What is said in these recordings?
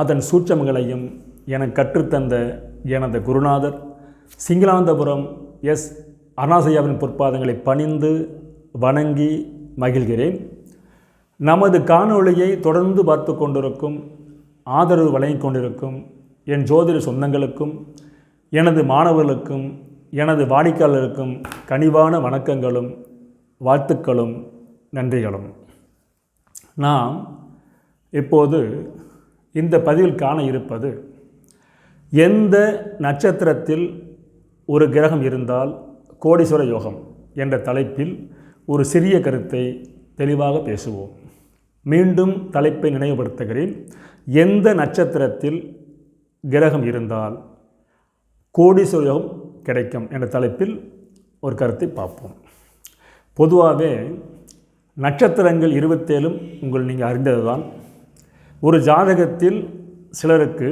அதன் சூட்சமங்களையும் எனக்கு கற்றுத்தந்த எனது குருநாதர் சிங்களாந்தபுரம் எஸ். அனாசையாவின் பொற்பாதங்களை பணிந்து வணங்கி மகிழ்கிறேன். நமது காணொளியை தொடர்ந்து பார்த்து கொண்டிருக்கும் ஆதரவு வழங்கிக் கொண்டிருக்கும் என் ஜோதிட சொந்தங்களுக்கும் எனது மாணவர்களுக்கும் எனது வாடிக்கையாளருக்கும் கனிவான வணக்கங்களும் வாழ்த்துக்களும் நன்றிகளும். நாம் இப்போது இந்த பதிவில் காண இருப்பது எந்த நட்சத்திரத்தில் ஒரு கிரகம் இருந்தால் கோடீஸ்வர யோகம் என்ற தலைப்பில் ஒரு சிறிய கருத்தை தெளிவாக பேசுவோம். மீண்டும் தலைப்பை நினைவுபடுத்துகிறேன். எந்த நட்சத்திரத்தில் கிரகம் இருந்தால் கோடீஸ்வர யோகம் கிடைக்கும் என்ற தலைப்பில் ஒரு கருத்தை பார்ப்போம். பொதுவாகவே நட்சத்திரங்கள் இருபத்தேழும் உங்கள் நீங்கள் அறிந்தது தான் ஒரு ஜாதகத்தில் சிலருக்கு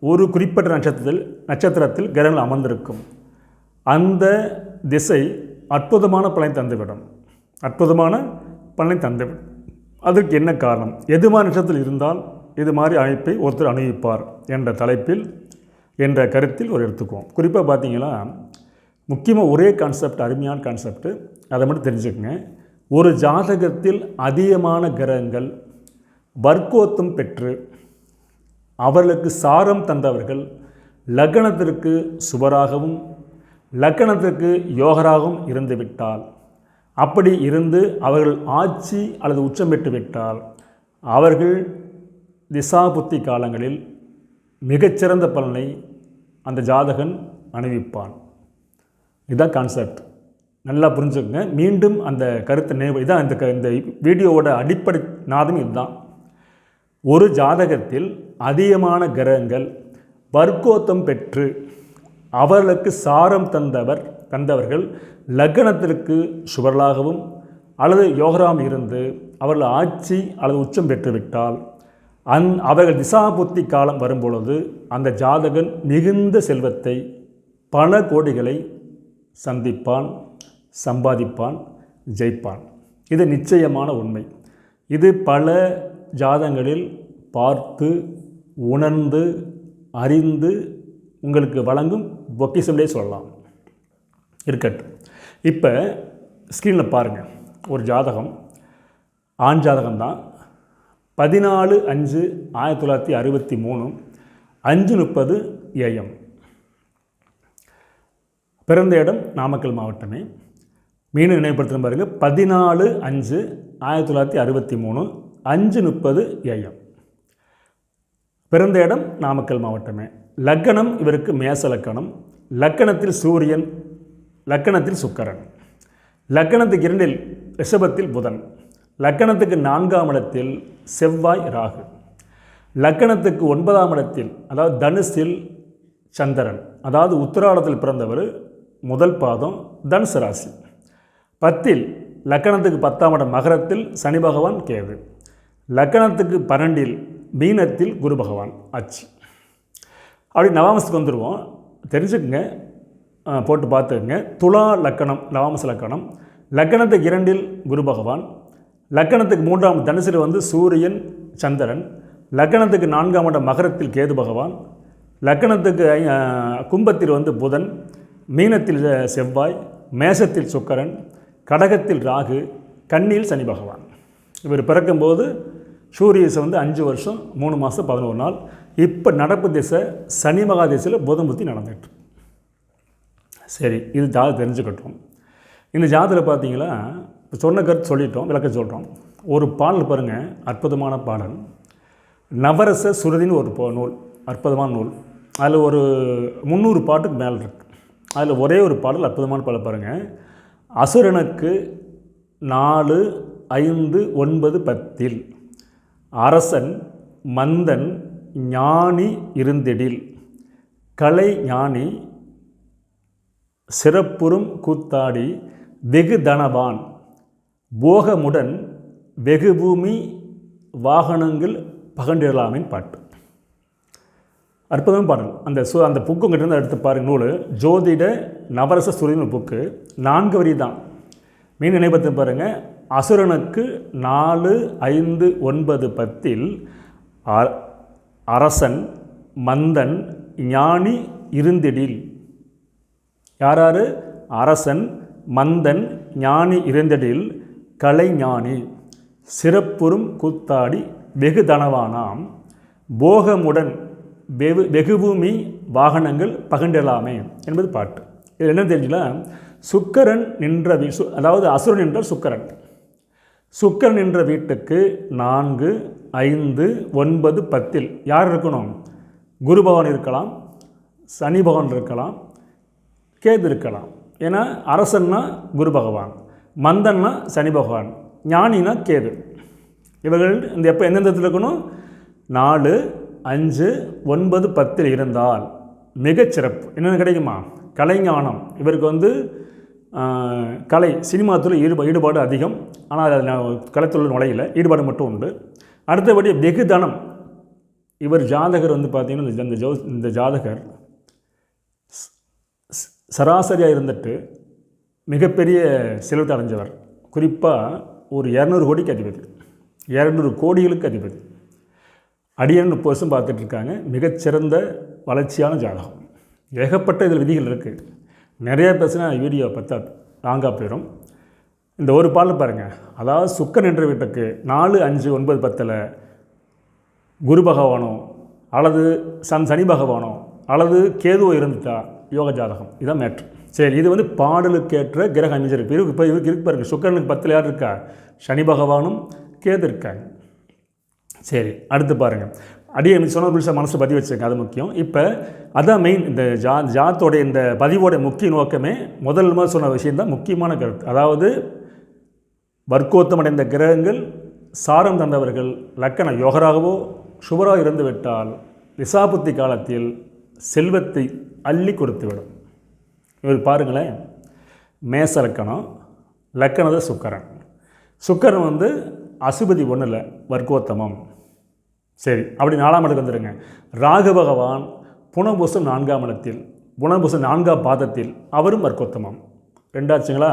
ஒரு குறிப்பிட்ட நட்சத்திரத்தில் நட்சத்திரத்தில் கிரகங்கள் அமர்ந்திருக்கும். அந்த திசை அற்புதமான பலனை தந்துவிடும். அற்புதமான பலனை தந்துவிடும். அதற்கு என்ன காரணம்? எது மாதிரி நட்சத்திரத்தில் இருந்தால் இது மாதிரி அமைப்பை ஒருத்தர் அனுபவிப்பார் என்ற தலைப்பில் என்ற கருத்தில் ஒரு எடுத்துக்குவோம். குறிப்பாக பார்த்தீங்கன்னா முக்கியமாக ஒரே கான்செப்ட் அருமையான கான்செப்ட் அதை மட்டும் தெரிஞ்சுக்கங்க. ஒரு ஜாதகத்தில் அதிகமான கிரகங்கள் வர்க்கோத்தம் பெற்று அவர்களுக்கு சாரம் தந்தவர்கள் லக்னத்திற்கு சுபராகவும் லக்கணத்திற்கு யோகராகவும் இருந்துவிட்டால் அப்படி இருந்து அவர்கள் ஆட்சி அல்லது உச்சம் பெற்றுவிட்டால் அவர்கள் திசாபுத்தி காலங்களில் மிகச்சிறந்த பலனை அந்த ஜாதகன் அணிவிப்பான். இதுதான் கான்செப்ட் நல்லா புரிஞ்சுக்கங்க. மீண்டும் அந்த கருத்தை நினைவு இதான் இந்த க இந்த வீடியோவோட அடிப்படை நாதம் இதுதான். ஒரு ஜாதகத்தில் அதிகமான கிரகங்கள் வர்க்கோத்தம் பெற்று அவர்களுக்கு சாரம் தந்தவர் தந்தவர்கள் லக்னத்திற்கு சுவர்களாகவும் அல்லது யோகராம் இருந்து அவர்கள் ஆட்சி அல்லது உச்சம் பெற்றுவிட்டால் அந் அவர்கள் திசாபுத்தி காலம் வரும்பொழுது அந்த ஜாதகன் மிகுந்த செல்வத்தை பல கோடிகளை சந்திப்பான் சம்பாதிப்பான் ஜெயிப்பான். இது நிச்சயமான உண்மை. இது பல ஜாதங்களில் பார்த்து உணர்ந்து அறிந்து உங்களுக்கு வழங்கும் பொக்கிசம்லே சொல்லலாம். இருக்கட்டும். இப்போ ஸ்க்ரீனில் பாருங்கள் ஒரு ஜாதகம். ஆண் ஜாதகம் தான் பதினாலு அஞ்சு ஆயிரத்தி தொள்ளாயிரத்தி அறுபத்தி மூணு. அஞ்சு முப்பது ஏஎம். பிறந்த இடம் நாமக்கல் மாவட்டமே. மீண்டும் நினைவுபடுத்துகிற பாருங்கள் பதினாலு அஞ்சு ஆயிரத்தி தொள்ளாயிரத்தி அறுபத்தி மூணு. அஞ்சு முப்பது ஏஎம் பிறந்த இடம் நாமக்கல் மாவட்டமே. லக்கணம் இவருக்கு மேச லக்கணம். லக்கணத்தில் சூரியன் லக்கணத்தில் சுக்கரன். லக்கணத்துக்கு இரண்டில் ரிஷபத்தில் புதன். லக்கணத்துக்கு நான்காம் இடத்தில் செவ்வாய் ராகு. லக்கணத்துக்கு ஒன்பதாம் இடத்தில் அதாவது தனுசில் சந்திரன். அதாவது உத்திராடத்தில் பிறந்தவர் முதல் பாதம் தனுசு ராசி. பத்தில் லக்கணத்துக்கு பத்தாம் இடம் மகரத்தில் சனி பகவான் கேது. லக்கணத்துக்கு பன்னெண்டில் மீனத்தில் குரு பகவான் ஆச்சு அப்படி நவாமசத்துக்கு வந்துடுவோம் தெரிஞ்சுக்குங்க. போட்டு பார்த்துக்குங்க. துலா லக்கணம் நவாமச லக்கணம். லக்கணத்துக்கு இரண்டில் குரு பகவான். லக்கணத்துக்கு மூன்றாம் தனுசில் வந்து சூரியன் சந்திரன். லக்கணத்துக்கு நான்காம் இடம் மகரத்தில் கேது பகவான். லக்கணத்துக்கு கும்பத்தில் வந்து புதன். மீனத்தில் செவ்வாய். மேசத்தில் சுக்கரன். கடகத்தில் ராகு. கண்ணில் சனி பகவான். இவர் பிறக்கும்போது சூரியசை வந்து அஞ்சு வருஷம் மூணு மாதம் பதினோரு நாள். இப்போ நடப்பு திசை சனி மகா திசையில் புதன் புத்தி நடந்துட்டு சரி இது ஜாத தெரிஞ்சுக்கட்டும். இந்த ஜாதத்தில் பார்த்தீங்களா இப்போ சொன்ன கருத்து சொல்லிட்டோம் விளக்க சொல்கிறோம் ஒரு பாடல் பாருங்கள் அற்புதமான பாடல். நவரச சுருதின்னு ஒரு நூல் அற்புதமான நூல். அதில் ஒரு முந்நூறு பாட்டுக்கு மேலே இருக்குது அதில் ஒரே ஒரு பாடல் அற்புதமான பாடல் பாருங்கள் அசுரனுக்கு நாலு ஐந்து ஒன்பது பத்தில். அரசன் மந்தன் ஞானி இருந்திடில். கலை ஞானி சிறப்புறும் கூத்தாடி வெகு தனவான். போகமுடன் வெகு பூமி வாகனங்கள் பகண்டிடலாமின் பாட்டு. அற்புதமான பாடல். அந்த சு அந்த புக்குங்கிட்டேருந்து எடுத்து பாருங்க நூல். ஜோதிட நவரச சுருதின புக்கு. நான்கு வரி தான் மீன் நினைப்பத்து பாருங்கள் அசுரனுக்கு நாலு ஐந்து ஒன்பது பத்தில் அ- அரசன் மந்தன் ஞானி இருந்திடில். யாராரு? அரசன் மந்தன் ஞானி இருந்தடில் கலைஞானி சிறப்புறும் கூத்தாடி வெகு தனவானாம். போகமுடன் வெகு வெகுபூமி வாகனங்கள் பகண்டலாமே என்பது பாட்டு. இது என்ன தெரிஞ்சுக்கலாம்? சுக்கரன் நின்ற சு- அதாவது அசுரன் என்றால் சுக்கரன். சுக்கரன் என்ற வீட்டுக்கு நான்கு ஐந்து ஒன்பது பத்தில் யார் இருக்கணும்? குரு பகவான் இருக்கலாம் சனி பகவான் இருக்கலாம் கேது இருக்கலாம். ஏன்னா அரசன்னா குரு பகவான் மந்தன்னா சனி பகவான் ஞானினா கேது. இவர்கள் இந்த எப்போ எந்தெந்த இடத்துல இருக்கணும்? நாலு அஞ்சு ஒன்பது பத்தில் இருந்தால் மிகச்சிறப்பு. என்னென்ன கிடைக்குமா? கலைஞானம். இவருக்கு வந்து கலை சினிமா துறை ஈடுபா ஈடுபாடு அதிகம். ஆனால் அதில் நான் நுழையில. ஈடுபாடு மட்டும் உண்டு. அடுத்தபடி வெகு தனம் இவர் ஜாதகர் வந்து பார்த்திங்கன்னா இந்த- இந்த ஜோ இந்த ஜாதகர் சராசரியாக இருந்துட்டு மிகப்பெரிய செல்வத்தை அடைஞ்சவர். குறிப்பாக ஒரு இரநூறு கோடிக்கு அதிபதி. இரநூறு கோடிகளுக்கு அதிபதி. அடியன் முப்பது வருஷம் பார்த்துட்ருக்காங்க மிகச்சிறந்த வளர்ச்சியான ஜாதகம். ஏகப்பட்ட இதில் விதிகள் இருக்குது நிறைய பேசுனா வீடியோ பத்தா லாங்காக போயிடும் இந்த ஒரு பாடல் பாருங்கள் அதாவது சுக்கன் என்ற வீட்டுக்கு நாலு அஞ்சு ஒன்பது பத்தில் குரு பகவானோ அல்லது சன் சனி பகவானோ அல்லது கேதுவோ இருந்துட்டா யோக ஜாதகம். இதான் மேட்ரு சரி இது வந்து பாடலுக்கேற்ற கிரக அமைஞ்சிருக்கு இருக்கு இப்போ இவருக்கு இருக்கு பாருங்கள் சுக்கரனுக்கு பத்தில் யார் இருக்கா? சனி பகவானும் கேது இருக்காங்க. சரி அடுத்து பாருங்கள் அடியே எனக்கு சொன்ன புதுசாக மனசு பதிவு வச்சுருங்க அது முக்கியம். இப்போ அதான் மெயின் இந்த ஜா ஜாத்தோடைய இந்த பதிவோட முக்கிய நோக்கமே முதல் முதல் சொன்ன விஷயம்தான் முக்கியமான கருத்து. அதாவது வர்க்கோத்தம் அடைந்த கிரகங்கள் சாரம் தந்தவர்கள் லக்கண யோகராகவோ சுவராக இருந்து விட்டால் ரிசாபுத்தி காலத்தில் செல்வத்தை அள்ளி கொடுத்துவிடும். இவர் பாருங்களேன். மேச லக்கணம் லக்கணத சுக்கரன். சுக்கரன் வந்து அசுபதி ஒன்றில் வர்க்கோத்தமம். சரி அப்படி நாலாம் இடத்துக்கு வந்துடுங்க ராகு பகவான் புனபூசம் நான்காம் இடத்தில் புனபுசம் நான்காம் பாதத்தில் அவரும் வர்க்கோத்தமம் ரெண்டாச்சுங்களா?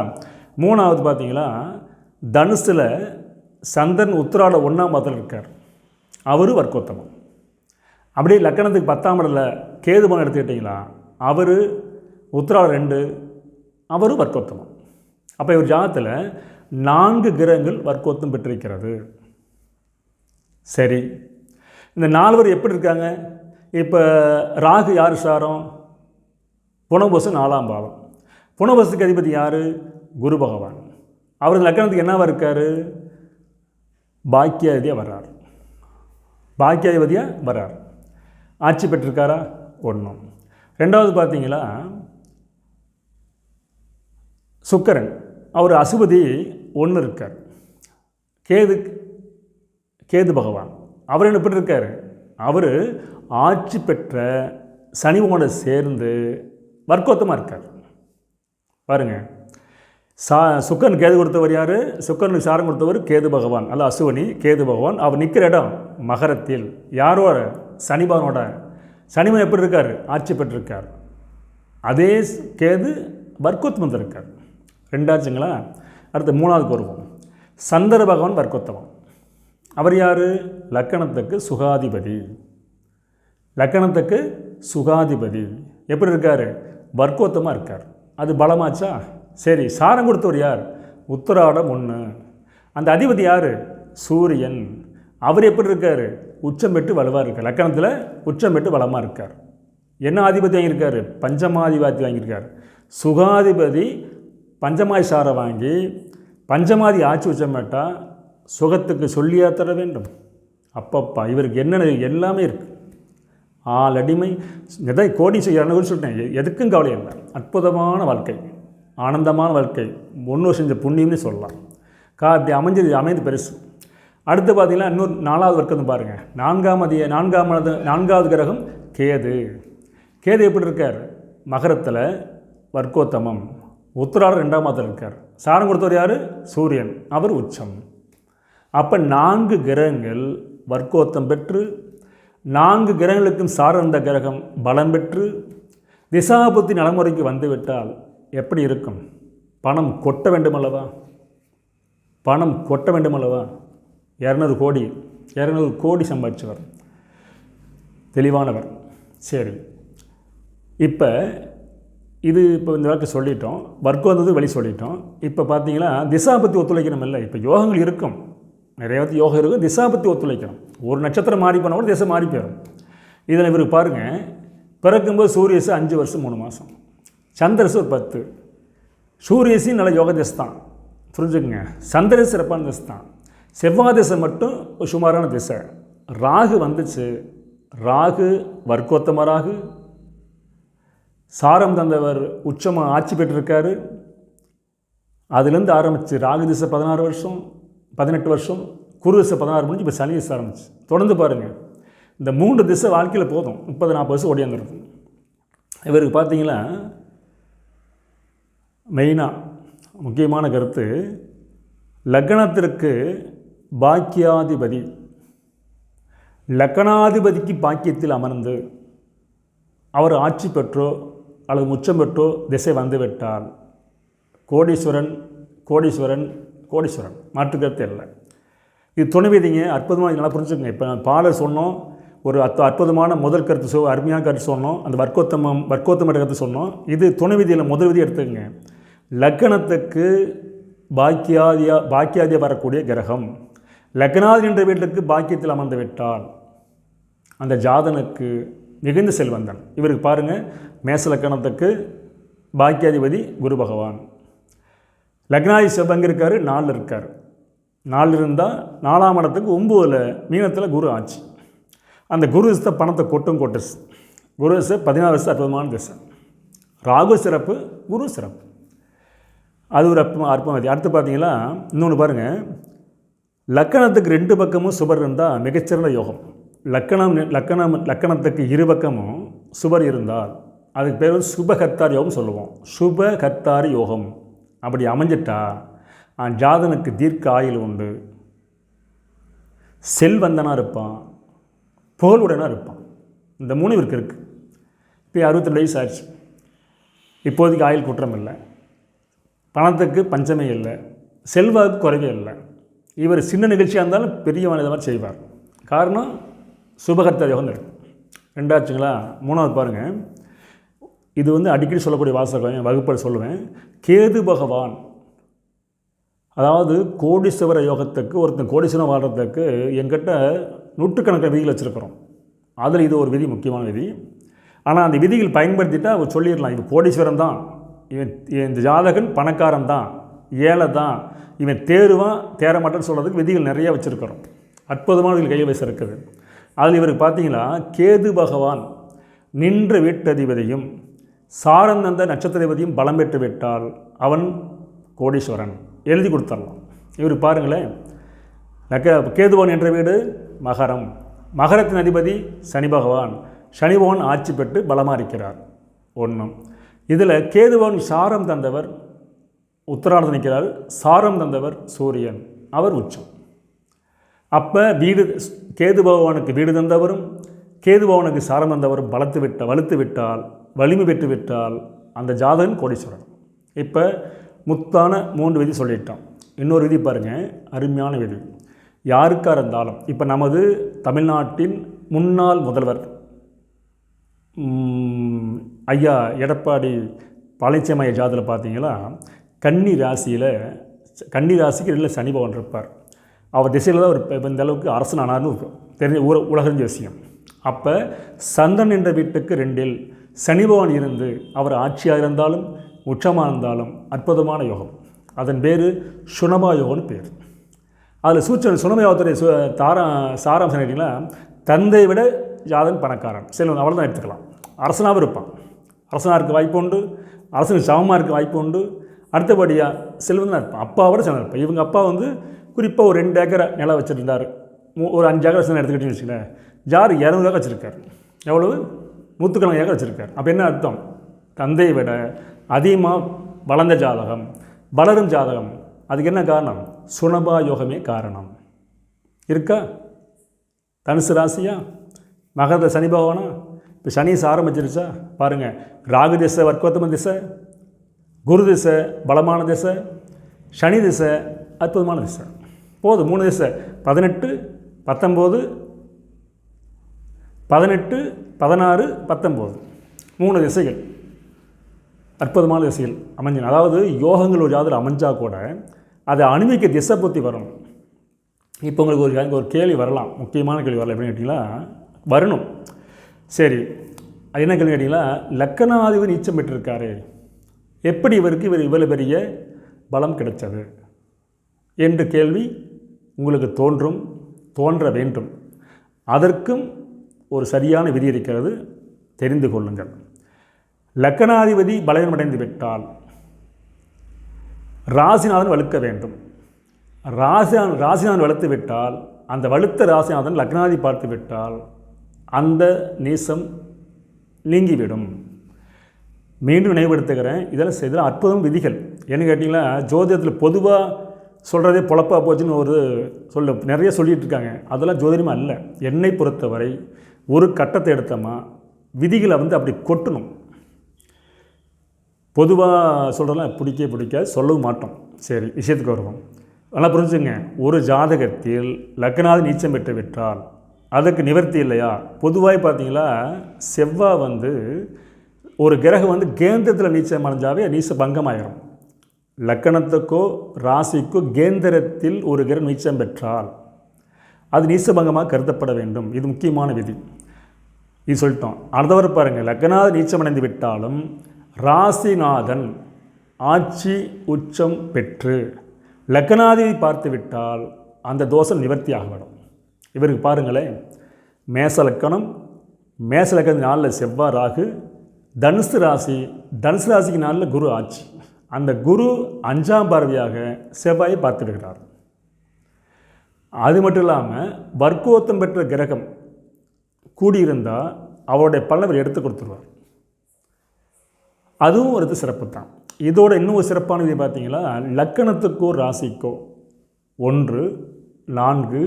மூணாவது பார்த்தீங்களா தனுசில் சந்திரன் உத்திராட ஒன்றாம் பாதத்தில் இருக்கார். அவரும் வர்க்கோத்தமம் அப்படியே லக்கணத்துக்கு பத்தாம் இடத்துல கேதுபான் எடுத்துக்கிட்டிங்களா? அவர் உத்திராட ரெண்டு அவரும் வர்க்கோத்தமம் அப்போ இவர் ஜாதத்தில் நான்கு கிரகங்கள் வர்க்கோத்தம் பெற்றிருக்கிறது. சரி இந்த நால்வர் எப்படி இருக்காங்க? இப்போ ராகு யார் சாரம்? புனபசு நாலாம் பாவம். புனபசுக்கு அதிபதி யார்? குரு பகவான். அவர் லக்கணத்துக்கு என்னவா இருக்கார்? பாக்கியாதிபதியாக வர்றார். பாக்கியாதிபதியாக வர்றார். ஆட்சி பெற்றிருக்காரா? ஒன்றும் ரெண்டாவது பார்த்தீங்களா? சுக்கரன். அவர் அசுபதி ஒன்று இருக்கார். கேது கேது பகவான். அவர் என்ன எப்படி இருக்கார் அவர் ஆட்சி பெற்ற சனிவோட சேர்ந்து வர்க்கோத்தமாக இருக்கார். பாருங்க. சா சுக்கன் கேது கொடுத்தவர் யார்? சுக்கரனுக்கு சாரம் கொடுத்தவர் கேது பகவான். அல்ல அசுவனி கேது பகவான். அவர் நிற்கிற இடம் மகரத்தில். யாரோட சனிபகவானோட சனிமன் எப்படி இருக்கார்? ஆட்சி பெற்றிருக்கார். அதே கேது வர்க்கோத்தமத்தில் இருக்கார். ரெண்டாச்சுங்களா? அடுத்து மூணாவது பருவம். சந்தர பகவான் வர்க்கோத்தமம் அவர் யார்? லக்கணத்துக்கு சுகாதிபதி. லக்கணத்துக்கு சுகாதிபதி. எப்படி இருக்கார்? வர்க்கோத்தமாக இருக்கார். அது பலமாச்சா? சரி சாரம் கொடுத்தவர் யார்? உத்தராடம் ஒன்று அந்த அதிபதி யார்? சூரியன். அவர் எப்படி இருக்கார்? உச்சம் பெற்று வலுவாக இருக்கார். லக்கணத்தில் உச்சம் பெற்று வளமாக இருக்கார். என்ன ஆதிபதி வாங்கியிருக்காரு? பஞ்சமாதிபதி வாங்கியிருக்கார். சுகாதிபதி பஞ்சமாய் சாரை வாங்கி பஞ்சமாதி ஆட்சி உச்சம் பெற்றால் சுகத்துக்கு சொல்லியா தர வேண்டும்? அப்பப்பா இவருக்கு என்னென்ன எல்லாமே இருக்குது ஆள் அடிமை எதை கோடி செய்யறான்னு கூட சொல்லிட்டேன். எதுக்கும் கவலை இல்லை. அற்புதமான வாழ்க்கை ஆனந்தமான வாழ்க்கை. ஒன்று செஞ்ச புண்ணியம்னு சொல்லலாம். கா இப்படி அமைஞ்சது அமைந்து பெருசு. அடுத்து பார்த்தீங்கன்னா இன்னொரு நாலாவது வர்க்கம் பாருங்கள் நான்காம் அதிக நான்காம் நான்காவது கிரகம் கேது. கேது எப்படி இருக்கார்? மகரத்தில் வர்க்கோத்தமம். உத்திராடம் ரெண்டாம் மாதத்தில் இருக்கார். சாரம் கொடுத்தவர் யார்? சூரியன். அவர் உச்சம். அப்போ நான்கு கிரகங்கள் வர்க்கோத்தம் பெற்று நான்கு கிரகங்களுக்கும் சார்ந்த கிரகம் பலம் பெற்று திசாபுத்தி நடைமுறைக்கு வந்துவிட்டால் எப்படி இருக்கும்? பணம் கொட்ட வேண்டுமல்லவா? பணம் கொட்ட வேண்டுமல்லவா? இரநூறு கோடி இரநூறு கோடி சம்பாதிச்சவர் தெளிவானவர். சரி. இப்போ இது இப்போ இந்த வார்த்தை சொல்லிட்டோம். வர்க்கம் வந்தது வழி சொல்லிட்டோம். இப்போ பார்த்தீங்கன்னா திசா பற்றி ஒத்துழைக்கணும் இல்லை இப்போ யோகங்கள் இருக்கும். நிறைய வந்து யோகம் இருக்கும் திசா பற்றி ஒத்துழைக்கணும். ஒரு நட்சத்திரம் மாறி போனால் கூட திசை மாறி போயிடும். இதில் இவருக்கு பாருங்கள் பிறக்கும்போது சூரியசு அஞ்சு வருஷம் மூணு மாதம் சந்திரசு ஒரு பத்து. சூரியசு நல்ல யோக திசை தான். புரிஞ்சுக்குங்க. சந்திரன் சிறப்பான திசை தான். செவ்வாய் திசை மட்டும் ஒரு சுமாரான திசை. ராகு வந்துச்சு. ராகு வர்க்கோத்தம ராகு. சாரம் தந்தவர் உச்சமாக ஆட்சி பெற்றிருக்காரு. அதுலேருந்து ஆரம்பித்து ராகு திசை பதினாறு வருஷம். பதினெட்டு வருஷம் குரு திசை பதினாறு முடிஞ்சு இப்போ சனி திசை ஆரம்பிச்சு. தொடர்ந்து பாருங்கள் இந்த மூன்று திசை வாழ்க்கையில் போதும். முப்பது நாற்பது வருஷம் ஓடியாந்துருக்கும் இவருக்கு பார்த்தீங்களா? மெயினாக முக்கியமான கருத்து லக்னத்திற்கு பாக்கியாதிபதி. லக்கணாதிபதிக்கு பாக்கியத்தில் அமர்ந்து அவர் ஆட்சி பெற்றோ அல்லது முச்சம் பெற்றோ திசை வந்துவிட்டால் கோடீஸ்வரன் கோடீஸ்வரன் கோடீஸ்வரன். மாற்று கருத்து இல்லை. இது துணை வீதிங்க அற்புதமாக நல்லா புரிஞ்சுக்கங்க. இப்போ நான் பாலர் சொன்னோம் ஒரு அத் அற்புதமான முதல் கருத்து சொ அருமையான கருத்து சொன்னோம் அந்த வர்க்கோத்தமம் வர்க்கோத்தம கருத்து சொன்னோம். இது துணை விதியில் முதல் விதி எடுத்துக்கங்க. லக்கணத்துக்கு பாக்கியாதியா பாக்கியாதியா வரக்கூடிய கிரகம். லக்னாதி என்ற வீட்டுக்கு பாக்கியத்தில் அமர்ந்து விட்டால் அந்த ஜாதனுக்கு மிகுந்த செல்வந்தன். இவருக்கு பாருங்கள் மேச லக்கணத்துக்கு பாக்கியாதிபதி குரு பகவான். லக்னாதி செவ்வங்க இருக்கார் நாலு இருக்கார். நாலு இருந்தால் நாலாம் இடத்துக்கு ஒம்பதில் மீனத்தில் குரு ஆச்சு. அந்த குரு திசை பணத்தை கொட்டும் கொட்டுஸ் குரு திசை பதினாறு வருஷம் அற்புதமான திசை. ராகு சிறப்பு குரு சிறப்பு. அது ஒரு அற்புதம் அற்புதம் அடுத்து பார்த்தீங்களா இன்னொன்று பாருங்கள் லக்கணத்துக்கு ரெண்டு பக்கமும் சுபர் இருந்தால் மிகச்சிறந்த யோகம். லக்கணம் லக்கணம் லக்கணத்துக்கு இரு பக்கமும் சுபர் இருந்தால் அதுக்கு பேர் வந்து சுபகர்த்தார் யோகம் சொல்லுவோம். சுபகர்த்தார் யோகம். அப்படி அமைஞ்சிட்டா ஜாதனுக்கு தீர்க்க ஆயுள் உண்டு. செல்வந்தனாக இருப்பான் புகழுடனாக இருப்பான். இந்த மூணு இவருக்கு இருக்குது இப்போ அறுபத்தி வயசு ஆயிடுச்சு? இப்போதைக்கு ஆயுள் குற்றம் இல்லை. பணத்துக்கு பஞ்சமே இல்லை. செல்வாக்கு குறைவே இல்லை. இவர் சின்ன நிகழ்ச்சியாக இருந்தாலும் பெரிய மாதிரி செய்வார். காரணம் சுபகர்த்த யோகம் இருக்கு. ரெண்டாச்சுங்களா மூணாவது பாருங்கள் இது வந்து அடிக்கடி சொல்லக்கூடிய வாசகம் என் வகுப்பில் சொல்லுவேன். கேது பகவான். அதாவது கோடீஸ்வர யோகத்துக்கு ஒருத்தன் கோடீஸ்வரம் வாழ்கிறதுக்கு என்கிட்ட நூற்றுக்கணக்கான விதிகள் வச்சுருக்கிறோம். அதில் இது ஒரு விதி முக்கியமான விதி. ஆனால் அந்த விதிகள் பயன்படுத்திட்டால் அவர் சொல்லிடலாம் இவன் கோடீஸ்வரன் தான். இவன் இந்த ஜாதகன் பணக்காரன் தான். ஏழை தான். இவன் தேருவான் தேரமாட்டேன்னு சொல்கிறதுக்கு விதிகள் நிறையா வச்சுருக்கிறோம். அற்புதமான இதில் கையில் வயசு இருக்குது அதில் இவருக்கு பார்த்தீங்கன்னா கேது பகவான் நின்ற வீட்டதிபதியும் சாரந்தந்த நட்சத்திரபதியும் பலம் பெற்று விட்டால் அவன் கோடீஸ்வரன். எழுதி கொடுத்துடலாம். இவர் பாருங்களேன். நக்க கேதுவான் என்ற வீடு மகரம். மகரத்தின் அதிபதி சனி பகவான். சனி பகவான் ஆட்சி பெற்று பலமாக இருக்கிறார். ஒன்றும் இதில் கேதுவான் சாரம் தந்தவர் உத்தராடம் நிற்கிறார். சாரம் தந்தவர் சூரியன். அவர் உச்சம். அப்போ வீடு கேது பகவானுக்கு வீடு தந்தவரும் கேதுபவனுக்கு சாரம் வந்தவர் பலத்து விட்ட வலுத்து விட்டால் வலிமை பெற்று விட்டால் அந்த ஜாதகன் கோடீஸ்வரன். இப்போ முத்தான மூன்று விதி சொல்லிட்டான். இன்னொரு விதி பாருங்கள் அருமையான விதி. யாருக்காக இருந்தாலும் இப்போ நமது தமிழ்நாட்டின் முன்னாள் முதல்வர் ஐயா எடப்பாடி பழனிசாமி ஜாதத்தில் பார்த்தீங்களா? கன்னி ராசியில் கன்னி ராசிக்கு இல்லை சனி பவன் இருப்பார். அவர் திசையில் தான் ஒரு இப்போ இந்த அளவுக்கு அரசன் ஆனார்னு தெரிஞ்ச ஊர உலகறிஞ்ச விஷயம். அப்போ சந்தன் என்ற வீட்டுக்கு ரெண்டில் சனி பகவான் இருந்து அவர் ஆட்சியாக இருந்தாலும் உச்சமாக இருந்தாலும் அற்புதமான யோகம். அதன் பேர் சுனமா யோகம்னு பேர். அதில் சூச்சன் சுனமயோகத்துடைய சு தாரா சாராம்சம் கேட்டிங்கன்னா தந்தை விட ஜாதன் பணக்காரன். செல்வன் அவள் தான் எடுத்துக்கலாம். அரசனாகவும் இருப்பான். அரசனாக இருக்க வாய்ப்பு உண்டு அரசனுக்கு சமமாக இருக்க வாய்ப்பு உண்டு. அடுத்தபடியாக செல்வன் தான் இருப்பான் அப்பாவோட செல்வன் இருப்பான். இவங்க அப்பா வந்து குறிப்பாக ஒரு ரெண்டு ஏக்கரை நிலம் வச்சுருந்தார். ஒரு அஞ்சு ஏக்கர் வச்சு எடுத்துக்கிட்டீங்கன்னு வச்சுக்கல ஜார் இரநூறு வச்சுருக்கார்? எவ்வளவு? நூற்றுக்கணக்கான வச்சுருக்கார். அப்போ என்ன அர்த்தம்? தந்தையை விட அதிகமாக வளர்ந்த ஜாதகம் வளரும் ஜாதகம் அதுக்கு என்ன காரணம்? சுனபா யோகமே காரணம். இருக்கா? தனுசு ராசியா? மகர சனி பகவானா? இப்போ சனி ஆரம்பிச்சிருச்சா? பாருங்கள் ராகு திசை வர்க்கோத்தம திசை குரு திசை பலமான திசை சனி திசை அற்புதமான திசை. போதும். மூணு திசை. பதினெட்டு பத்தொம்போது பதினெட்டு பதினாறு பத்தொம்போது. மூணு திசைகள். அற்புதமான திசைகள் அமைஞ்சன. அதாவது யோகங்கள் ஒரு ஜாதகம் அமைஞ்சால் கூட அதை அனுபவிக்க திசை பற்றி வரணும். இப்போ உங்களுக்கு ஒரு ஒரு கேள்வி வரலாம். முக்கியமான கேள்வி வரலாம். எப்படின்னு கேட்டிங்களா? வரணும். சரி. அது என்ன கேள்வி கேட்டிங்களா? லக்கணாதிபதி நீச்சம் பெற்றிருக்காரு. எப்படி இவருக்கு இவர் இவ்வளவு பெரிய பலம் கிடைச்சது? என்று கேள்வி உங்களுக்கு தோன்றும் தோன்ற வேண்டும். அதற்கும் ஒரு சரியான விதி இருக்கிறது தெரிந்து கொள்ளுங்கள். லக்கணாதிபதி பலவீனமடைந்து விட்டால் ராசிநாதன் வலுக்க வேண்டும். ராசிநாதன் ராசிநாதன் வலுத்து விட்டால் அந்த வலுத்த ராசிநாதன் லக்னாதி பார்த்து விட்டால் அந்த நீசம் நீங்கிவிடும். மீண்டும் நினைவுபடுத்துகிறேன் இதெல்லாம் இதெல்லாம் அற்புதம் விதிகள். என்ன கேட்டிங்கன்னா ஜோதிடத்தில் பொதுவாக சொல்கிறதே பொழப்பாக போச்சுன்னு ஒரு சொல்ல நிறைய சொல்லிகிட்டு இருக்காங்க. அதெல்லாம் ஜோதிடமாக அல்ல. என்னை பொறுத்தவரை ஒரு கட்டத்தை எடுத்தோமா விதிகளை வந்து அப்படி கொட்டணும். பொதுவாக சொல்கிறதெல்லாம் பிடிக்கவே பிடிக்காது சொல்லவும் மாட்டோம். சரி விஷயத்துக்கு வருவோம். நல்லா புரிஞ்சுங்க. ஒரு ஜாதகத்தில் லக்னாதி நீச்சம் பெற்று விட்டால் அதுக்கு நிவர்த்தி இல்லையா? பொதுவாக பார்த்தீங்களா செவ்வாய் வந்து ஒரு கிரகம் வந்து கேந்திரத்தில் நீச்சம் அடைஞ்சாவே நீச்ச பங்கமாயிரும். லக்கணத்துக்கோ ராசிக்கோ கேந்திரத்தில் ஒரு கிரகம் நீச்சம் பெற்றால் அது நீச்சபங்கமாக கருதப்பட வேண்டும். இது முக்கியமான விதி. இது சொல்லிட்டோம் அடுத்தவர் பாருங்கள் லக்னாதி நீச்சமடைந்து விட்டாலும் ராசிநாதன் ஆட்சி உச்சம் பெற்று லக்னாதியை பார்த்து விட்டால் அந்த தோஷம் நிவர்த்தி இவருக்கு பாருங்களேன் மேச லக்கணம் மேச லக்கணம் நாளில் செவ்வாய் ராகு தனுசு ராசி தனுசு ராசிக்கு நாளில் குரு ஆட்சி. அந்த குரு அஞ்சாம் பார்வையாக செவ்வாயை பார்த்து விடுகிறார். அது மட்டும் இல்லாமல் வர்க்கோத்தம் பெற்ற கிரகம் கூடியிருந்தால் அவருடைய பல்லவர் எடுத்து கொடுத்துருவார். அதுவும் ஒரு சிறப்பு தான். இதோட இன்னும் ஒரு சிறப்பானது பார்த்தீங்களா? லக்கணத்துக்கோ ராசிக்கோ ஒன்று நான்கு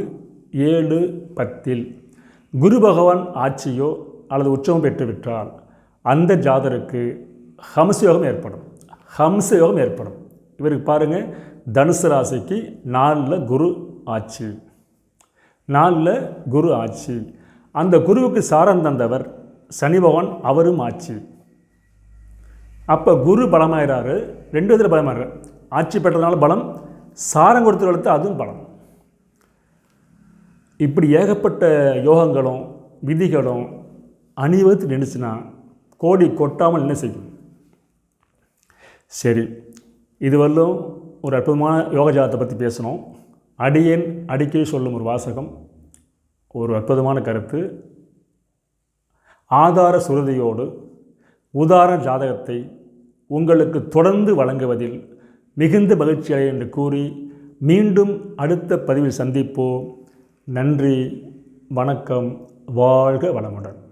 ஏழு பத்தில். குரு பகவான் ஆட்சியோ அல்லது உற்சவம் பெற்றுவிட்டால் அந்த ஜாதருக்கு ஹம்சயோகம் ஏற்படும். ஹம்சயோகம் ஏற்படும். இவருக்கு பாருங்கள் தனுசு ராசிக்கு நாலில் குரு ஆட்சி. நாலில் குரு ஆட்சி. அந்த குருவுக்கு சாரம் தந்தவர் சனி பகவான் அவரும் ஆட்சி. அப்போ குரு பலமாயிறாரு ரெண்டு விதத்தில் பலமாகிறார் ஆட்சி பெற்றதுனால பலம் சாரம் கொடுத்து அதுவும் பலம். இப்படி ஏகப்பட்ட யோகங்களும் விதிகளும் அணிவகுத்து நின்றுச்சுன்னா கோடி கொட்டாமல் என்ன செய்யும்? சரி இதுவரையிலும் ஒரு அற்புதமான யோக ஜாதத்தை பற்றி பேசணும். அடியேன் அடிக்கடி சொல்லும் ஒரு வாசகம். ஒரு அற்புதமான கருத்து. ஆதார சுருதியோடு உதார ஜாதகத்தை உங்களுக்கு தொடர்ந்து வழங்குவதில் மிகுந்த மகிழ்ச்சி என்று கூறி மீண்டும் அடுத்த பதிவில் சந்திப்போம். நன்றி வணக்கம் வாழ்க வளமுடன்.